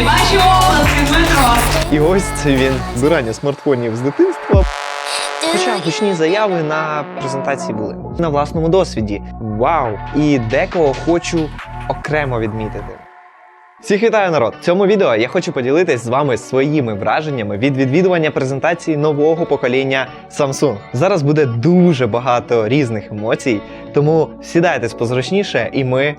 Друзі, ваші обласки, Дмитро. І ось це він збирання смартфонів з дитинства. Хоча гучні заяви на презентації були на власному досвіді. Вау! І декого хочу окремо відмітити. Всіх вітаю народ! В цьому відео я хочу поділитись з вами своїми враженнями від відвідування презентації нового покоління Samsung. Зараз буде дуже багато різних емоцій, тому сідайтесь позручніше і ми.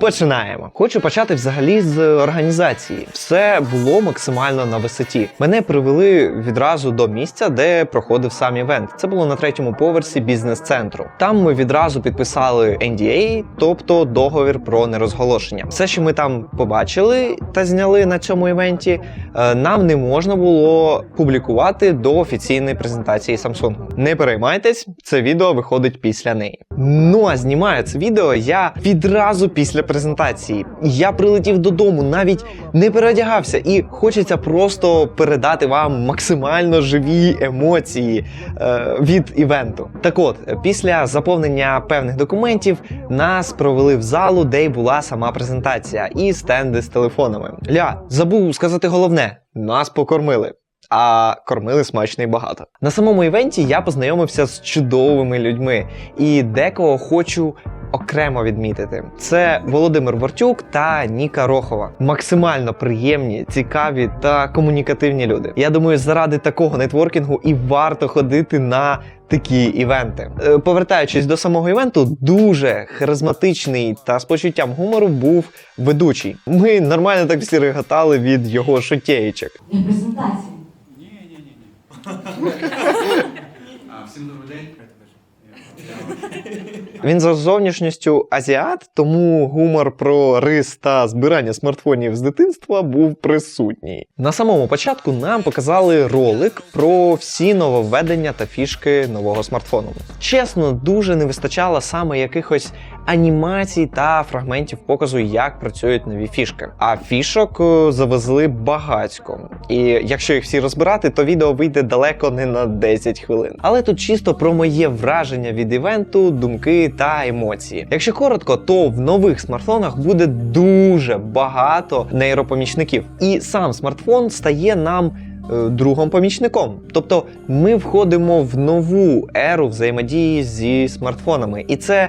Починаємо. Хочу почати взагалі з організації. Все було максимально на висоті. Мене привели відразу до місця, де проходив сам івент. Це було на третьому поверсі бізнес-центру. Там ми відразу підписали NDA, тобто договір про нерозголошення. Все, що ми там побачили та зняли на цьому івенті, е, нам не можна було публікувати до офіційної презентації Samsung. Не переймайтесь, це відео виходить після неї. Ну а знімаю це відео я відразу після презентації. Я прилетів додому, навіть не переодягався, і хочеться просто передати вам максимально живі емоції е, від івенту. Так от, після заповнення певних документів нас провели в залу, де й була сама презентація, і стенди з телефонами. Ля, забув сказати головне: нас покормили. А кормили смачно і багато. На самому івенті я познайомився з чудовими людьми, і декого хочу окремо відмітити. Це Володимир Бортюк та Ніка Рохова. Максимально приємні, цікаві та комунікативні люди. Я думаю, заради такого нетворкінгу і варто ходити на такі івенти. Е, Повертаючись до самого івенту, дуже харизматичний та з почуттям гумору був ведучий. Ми нормально так всі реготали від його шутєєчок. Для презентації. А, всім добрий день. Він за зовнішністю азіат, тому гумор про рис та збирання смартфонів з дитинства був присутній. На самому початку нам показали ролик про всі нововведення та фішки нового смартфону. Чесно, дуже не вистачало саме якихось анімацій та фрагментів показу, як працюють нові фішки. А фішок е, завезли багацько. І якщо їх всі розбирати, то відео вийде далеко не на 10 хвилин. Але тут чисто про моє враження від івенту, думки та емоції. Якщо коротко, то в нових смартфонах буде дуже багато нейропомічників, і сам смартфон стає нам. е, Другом помічником, тобто ми входимо в нову еру взаємодії зі смартфонами, і це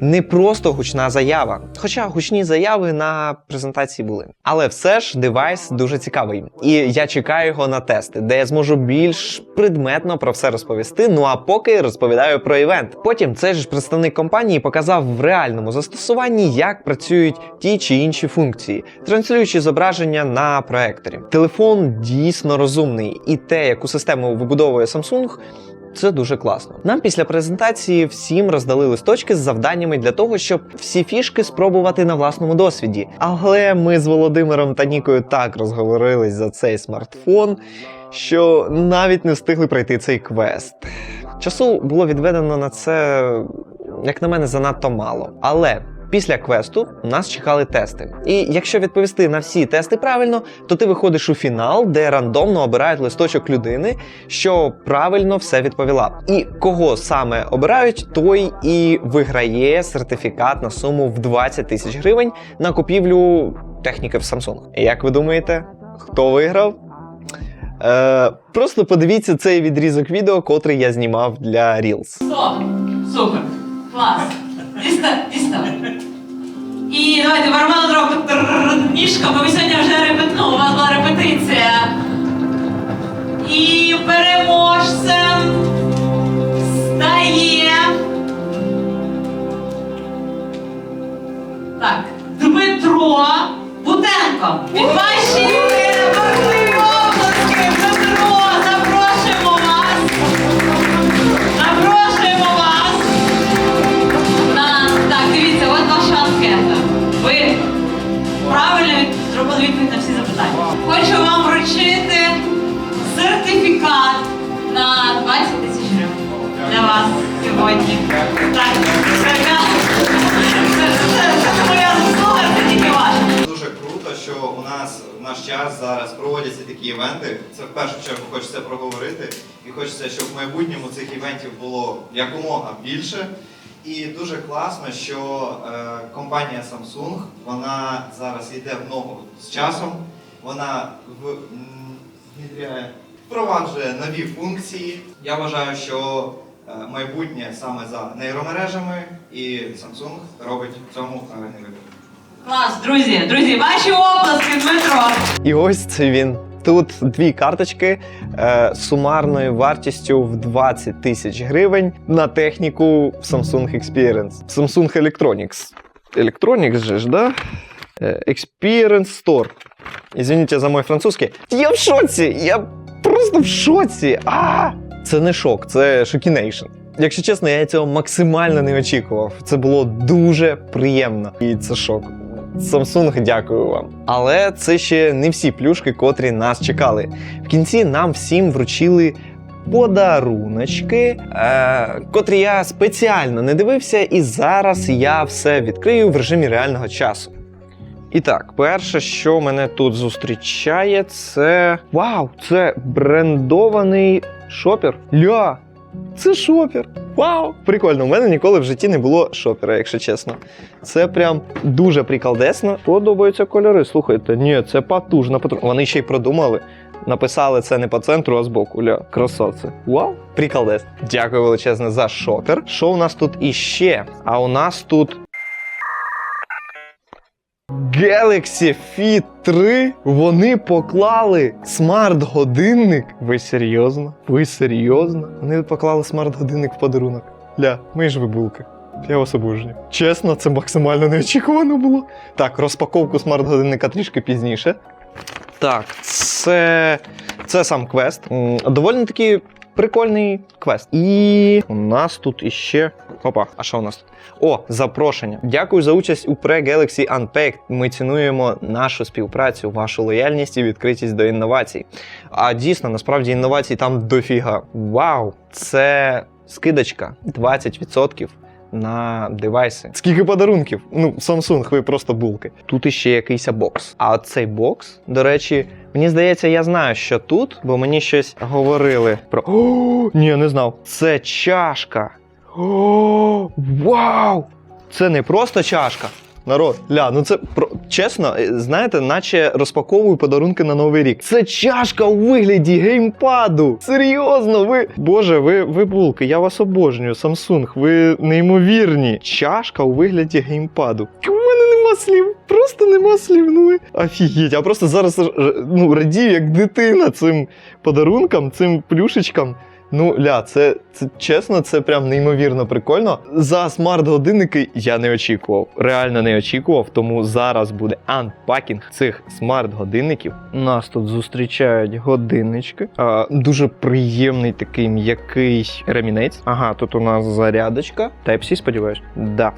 не просто гучна заява, хоча гучні заяви на презентації були. Але все ж девайс дуже цікавий, і я чекаю його на тести, де я зможу більш предметно про все розповісти. Ну а поки розповідаю про івент. Потім цей ж представник компанії показав в реальному застосуванні, як працюють ті чи інші функції, транслюючи зображення на проекторі. Телефон дійсно розумний, і те, яку систему вибудовує Samsung, це дуже класно. Нам після презентації всім роздали листочки з завданнями для того, щоб всі фішки спробувати на власному досвіді. Але ми з Володимиром та Нікою так розговорились за цей смартфон, що навіть не встигли пройти цей квест. Часу було відведено на це, як на мене, занадто мало. Але після квесту нас чекали тести. І якщо відповісти на всі тести правильно, то ти виходиш у фінал, де рандомно обирають листочок людини, що правильно все відповіла. І кого саме обирають, той і виграє сертифікат на суму в 20 тисяч гривень на купівлю техніки в Samsung. Як ви думаєте, хто виграв? Е, просто подивіться цей відрізок відео, котрий я знімав для Reels. Супер. Клас. Дістав, дістав. І давайте барабан дроб ніжками. Ви сьогодні вже репет... ну, у вас була репетиція. І переможцем стає. Так, Дмитро Бутенко. Від ваші зараз проводяться такі івенти. Це в першу чергу хочеться проговорити, і хочеться, щоб в майбутньому цих івентів було якомога більше. І дуже класно, що е, компанія Samsung вона зараз йде в ногу з часом вона в, м, впроваджує нові функції. Я вважаю, що е, майбутнє саме за нейромережами, і Samsung робить в цьому правильний вибір. Клас, друзі, друзі, ваші оплески, Дмитро. І ось це він. Тут дві карточки е, сумарною вартістю в 20 тисяч гривень на техніку Samsung Experience. Samsung Electronics. Electronics же ж, да? Е, Experience Store. Извините за мой французький. Я в шоці! Я просто в шоці! А! Це не шок, це шокінейшн. Якщо чесно, я цього максимально не очікував. Це було дуже приємно. І це шок. Samsung, дякую вам. Але це ще не всі плюшки, котрі нас чекали. В кінці нам всім вручили подаруночки, е, котрі я спеціально не дивився, і зараз я все відкрию в режимі реального часу. І так, перше, що мене тут зустрічає, це. Вау! Це брендований шопер. Ля! Це шопер! Вау! Прикольно, у мене ніколи в житті не було шопера, якщо чесно. Це прям дуже приколдесно. Подобаються кольори. Слухайте, ні, це потужно. Вони ще й продумали. Написали це не по центру, а збоку. Ля, красавці. Вау! Приколдес. Дякую величезне за шопер. Що у нас тут іще? А у нас тут. Galaxy Fit 3 вони поклали смарт-годинник. Ви серйозно? Ви серйозно? Вони поклали смарт-годинник в подарунок. Ля, ми ж ви булки. Я вас обожнюю. Чесно, це максимально неочікувано було. Так, розпаковку смарт-годинника трішки пізніше. Так, це. Це сам квест. Доволі таки прикольний квест. І у нас тут іще. Опа, а що у нас тут? О, запрошення. Дякую за участь у Pre Galaxy Unpacked. Ми цінуємо нашу співпрацю, вашу лояльність і відкритість до інновацій. А дійсно, насправді інновацій там дофіга. Вау! Це скидочка 20% на девайси. Скільки подарунків? Ну, Samsung, ви просто булки. Тут іще якийсь бокс. А цей бокс, до речі, мені здається, я знаю, що тут, бо мені щось говорили про. О, ні, не знав. Це чашка. О, вау! Це не просто чашка. Народ, ля, ну це про чесно, е, знаєте, наче розпаковую подарунки на новий рік. Це чашка у вигляді геймпаду. Серйозно, ви. Боже, ви, ви булки, я вас обожнюю, Samsung, ви неймовірні. Чашка у вигляді геймпаду. У мене нема слів, просто нема слів. Ну ви офігеть. Я просто зараз е, ну, радію, як дитина цим подарункам, цим плюшечкам. Ну, ля, це, це чесно, це прям неймовірно прикольно. За смарт-годинники я не очікував. Реально не очікував, тому зараз буде анпакінг цих смарт-годинників. Нас тут зустрічають годиннички. А, дуже приємний такий м'який ремінець. Ага, тут у нас зарядочка. Type-C, сподіваюсь? Да.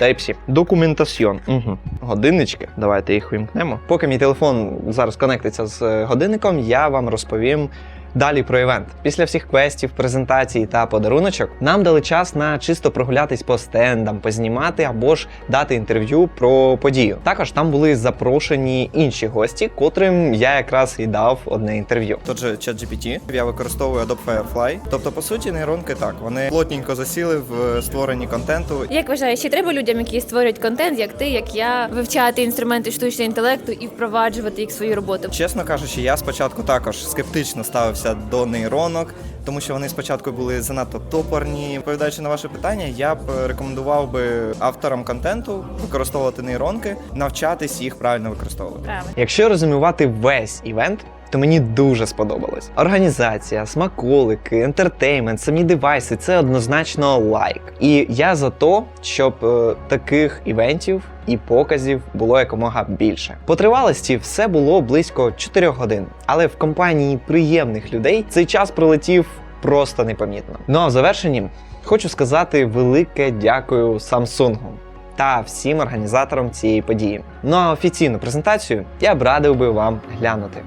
Type-C. Документаціон. Угу. Годиннички. Давайте їх вимкнемо. Поки мій телефон зараз конектиться з е, годинником, я вам розповім. Далі про івент. Після всіх квестів, презентацій та подаруночок нам дали час на чисто прогулятись по стендам, познімати або ж дати інтерв'ю про подію. Також там були запрошені інші гості, котрим я якраз і дав одне інтерв'ю. Тот же ChatGPT, я використовую Adobe Firefly. Тобто, по суті, нейронки так, вони плотненько засіли в створенні контенту. Як вважаєш, чи треба людям, які створюють контент, як ти, як я, вивчати інструменти штучного інтелекту і впроваджувати їх в свою роботу? Чесно кажучи, я спочатку також скептично ставився до нейронок, тому що вони спочатку були занадто топорні. Відповідаючи на ваше питання, я б рекомендував би авторам контенту використовувати нейронки, навчатись їх правильно використовувати. Правильно. Якщо резюмувати весь івент, то мені дуже сподобалось. Організація, смаколики, ентертеймент, самі девайси це однозначно лайк. І я за то, щоб е, таких івентів і показів було якомога більше. По тривалості все було близько 4 годин, але в компанії приємних людей цей час пролетів просто непомітно. Ну а в завершенні хочу сказати велике дякую Samsung та всім організаторам цієї події. Ну а офіційну презентацію я б радив би вам глянути.